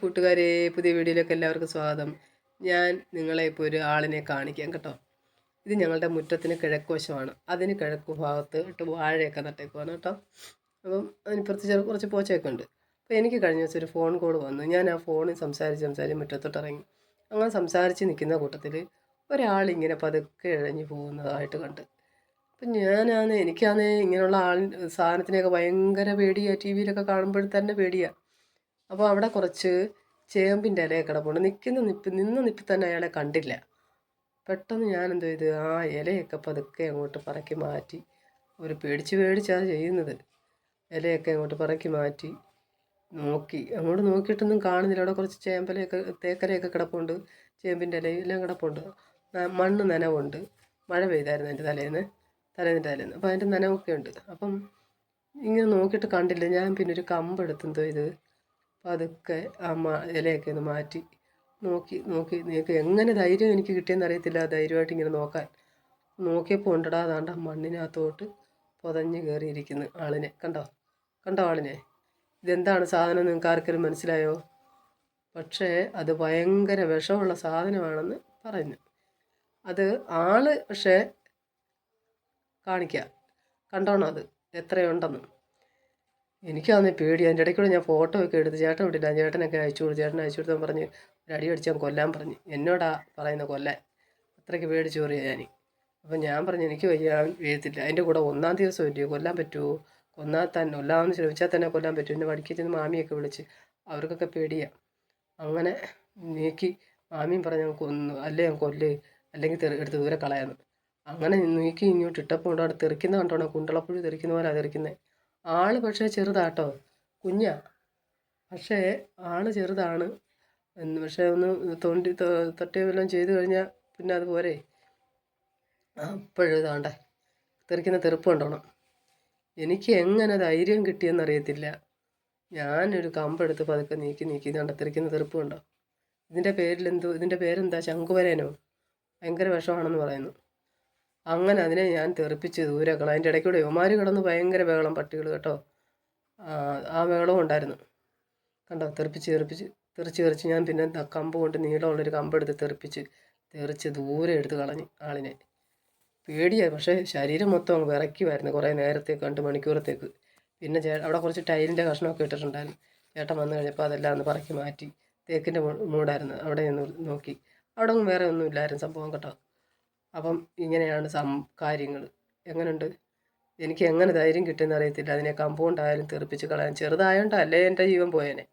കൂട്ടുകാരെ പുതിയ വീഡിയോയിലേക്ക് എല്ലാവർക്കും സ്വാഗതം. ഞാൻ നിങ്ങളെ ഇപ്പോൾ ഒരു ആളിനെ കാണിക്കാം കേട്ടോ. ഇത് ഞങ്ങളുടെ മുറ്റത്തിന് കിഴക്ക് വശമാണ് അതിന് കിഴക്ക് ഭാഗത്ത് ഇട്ട് വാഴയൊക്കെ നട്ടേക്കുവാണ് കേട്ടോ. അപ്പം അതിനിപ്പുറത്ത് ചെറു കുറച്ച് പോച്ചയൊക്കെ ഉണ്ട്. അപ്പോൾ എനിക്ക് കഴിഞ്ഞ ദിവസം ഒരു ഫോൺ കോൾ വന്നു. ഞാൻ ആ ഫോണിൽ സംസാരിച്ച് സംസാരിച്ച് മുറ്റത്തോട്ട് ഇറങ്ങി. അങ്ങനെ സംസാരിച്ച് നിൽക്കുന്ന കൂട്ടത്തിൽ ഒരാളിങ്ങനെ പതുക്കെ ഇഴഞ്ഞു പോകുന്നതായിട്ട് കണ്ട്. അപ്പം ഞാനാണ് എനിക്കാണ് ഇങ്ങനെയുള്ള ആൾ സാധനത്തിനെയൊക്കെ ഭയങ്കര പേടിയാണ് ടി വിയിലൊക്കെ കാണുമ്പോൾ തന്നെ പേടിയാണ് അപ്പോൾ അവിടെ കുറച്ച് ചേമ്പിന്റെ ഇലയൊക്കെ കിടപ്പുണ്ട്. നിൽക്കുന്ന നിപ്പ് നിന്ന നിപ്പിൽ തന്നെ അയാളെ കണ്ടില്ല. പെട്ടെന്ന് ഞാൻ എന്തോ ചെയ്ത് ആ ഇലയൊക്കെ പതുക്കെ അങ്ങോട്ട് പറക്കി മാറ്റി അവർ പേടിച്ച് പേടിച്ചാണ് ചെയ്യുന്നത്. ഇലയൊക്കെ അങ്ങോട്ട് പറക്കി മാറ്റി നോക്കി. അങ്ങോട്ട് നോക്കിയിട്ടൊന്നും കാണുന്നില്ല. അവിടെ കുറച്ച് ചേമ്പലയൊക്കെ തേക്കലയൊക്കെ കിടപ്പുണ്ട്. ചേമ്പിന്റെ ഇലയെല്ലാം കിടപ്പുണ്ട്. മണ്ണ് നനവുണ്ട്. മഴ പെയ്തായിരുന്നു എന്റെ തലേന്ന് തലേന്നിന്റെ തലേന്ന്. അപ്പോൾ അതിന്റെ നനവൊക്കെ ഉണ്ട്. അപ്പം ഇങ്ങനെ നോക്കിയിട്ട് കണ്ടില്ല. ഞാൻ പിന്നെ ഒരു കമ്പെടുത്തെന്തോ ഇത് പതുക്കെ ആ മാ ഇലയൊക്കെ ഒന്ന് മാറ്റി നോക്കി നോക്കി നിങ്ങൾക്ക് എങ്ങനെ ധൈര്യം എനിക്ക് കിട്ടിയെന്ന് അറിയത്തില്ല. ധൈര്യമായിട്ട് ഇങ്ങനെ നോക്കാൻ. നോക്കിയപ്പോൾ ഉണ്ടടാ അതാണ്ട മണ്ണിനകത്തോട്ട് പുതഞ്ഞ് കയറിയിരിക്കുന്നു ആളിനെ. കണ്ടോ? കണ്ടോ ആളിനെ? ഇതെന്താണ് സാധനം നിങ്ങൾക്ക് ആർക്കെങ്കിലും മനസ്സിലായോ? പക്ഷേ അത് ഭയങ്കര വിഷമുള്ള സാധനമാണെന്ന് പറഞ്ഞു അത് ആൾ പക്ഷേ കാണിക്കുക കണ്ടോണോ അത്? എത്രയുണ്ടെന്ന്? എനിക്കാണെങ്കിൽ പേടി. അതിന്റെ ഇടയ്ക്കൂടെ ഞാൻ ഫോട്ടോ ഒക്കെ എടുത്ത് ചേട്ടൻ വിട്ടില്ല. ചേട്ടനൊക്കെ അയച്ചു കൊടുത്തു. ചേട്ടൻ അയച്ചു കൊടുത്താൽ പറഞ്ഞ് അടി അടിച്ചാൽ കൊല്ലാൻ പറഞ്ഞു. എന്നോടാ പറയുന്ന കൊല്ലാൻ? അത്രയ്ക്ക് പേടിച്ചു പറയാ ഞാൻ അപ്പം ഞാൻ പറഞ്ഞു എനിക്ക് വയ്യ വീഴത്തില്ല. അതിന്റെ കൂടെ ഒന്നാം ദിവസം ഇല്ലയോ കൊല്ലാൻ പറ്റുമോ കൊന്നാൽ തന്നെ കൊല്ലാമെന്ന് ശ്രമിച്ചാൽ തന്നെ കൊല്ലാൻ പറ്റും. എന്റെ വടിക്കു മാമിയൊക്കെ വിളിച്ച്. അവർക്കൊക്കെ പേടിയാണ് അങ്ങനെ നീക്കി മാമിയും പറഞ്ഞു ഞാൻ കൊന്നു. അല്ലേ ഞാൻ കൊല്ല്. അല്ലെങ്കിൽ എടുത്ത് ദൂരെ കളയാന്ന്. അങ്ങനെ നീക്കി ഇങ്ങോട്ട് ഇട്ടപ്പോൾ അവിടെ തെറിക്കുന്ന കണ്ടോണോ കുണ്ടളപ്പുഴ തെറിക്കുന്ന പോലെ തെറിക്കുന്നത് ആൾ പക്ഷേ ചെറുതാട്ടോ. കുഞ്ഞാ. പക്ഷേ ആൾ ചെറുതാണ്. പക്ഷേ ഒന്ന് തൊണ്ടി തൊ- തൊട്ടേ വല്ലതും ചെയ്ത് കഴിഞ്ഞാൽ പിന്നെ അത് പോരെ. ഇതാണ്ട. തെറിക്കുന്ന തെറുപ്പ് കണ്ടോണം. എനിക്ക് എങ്ങനെ ധൈര്യം കിട്ടിയെന്നറിയത്തില്ല. ഞാനൊരു കമ്പെടുത്ത് പതുക്കെ നീക്കി നീക്കി ഇതാണ്ട്. തെറിക്കുന്ന തെറുപ്പ് കണ്ടോ. ഇതിന്റെ പേരിലെന്തോ ഇതിന്റെ പേരെന്താ? ശംഖുവരേനോ. ഭയങ്കര വിഷമാണെന്ന് പറയുന്നു. അങ്ങനെ അതിനെ ഞാൻ തെറിപ്പിച്ച് ദൂരെ കള അതിന്റെ ഇടയ്ക്കൂടെ യുമാര് കിടന്ന് ഭയങ്കര ബഹളം പട്ടികൾ കേട്ടോ. ആ, ബഹളവും ഉണ്ടായിരുന്നു. കണ്ടോ? തെറിപ്പിച്ച് തെറിപ്പിച്ച് തെറിച്ച് തെറിച്ച് ഞാൻ പിന്നെ കമ്പ് കൊണ്ട് നീളമുള്ളൊരു കമ്പെടുത്ത് തെറിപ്പിച്ച് തെറിച്ച് ദൂരെ എടുത്ത് കളഞ്ഞ് ആളിനെ. പേടിയായി പക്ഷേ ശരീരം മൊത്തം അങ്ങ് വിറയ്ക്കുമായിരുന്നു കുറേ നേരത്തേക്ക് രണ്ട് മണിക്കൂറത്തേക്ക്. പിന്നെ ചേ അവിടെ കുറച്ച് ടൈലിന്റെ കഷ്ണമൊക്കെ ഇട്ടിട്ടുണ്ടായിരുന്നു. ചേട്ടൻ വന്നു കഴിഞ്ഞപ്പോൾ അതെല്ലാം ഒന്ന് പറക്കി മാറ്റി തേക്കിന്റെ മൂടായിരുന്നു. അവിടെ നിന്ന് നോക്കി. അവിടെ വേറെ ഒന്നും ഇല്ലായിരുന്നു സംഭവം കേട്ടോ. അപ്പം ഇങ്ങനെയാണ് സം കാര്യങ്ങൾ എങ്ങനെയുണ്ട് എനിക്ക് എങ്ങനെ ധൈര്യം കിട്ടുമെന്ന് അറിയത്തില്ല. അതിനെ കമ്പൗണ്ട് ആയാലും തെറിപ്പിച്ച് കളയാൻ. ചെറുതായോണ്ടല്ലേ എന്റെ ജീവൻ പോയേനെ?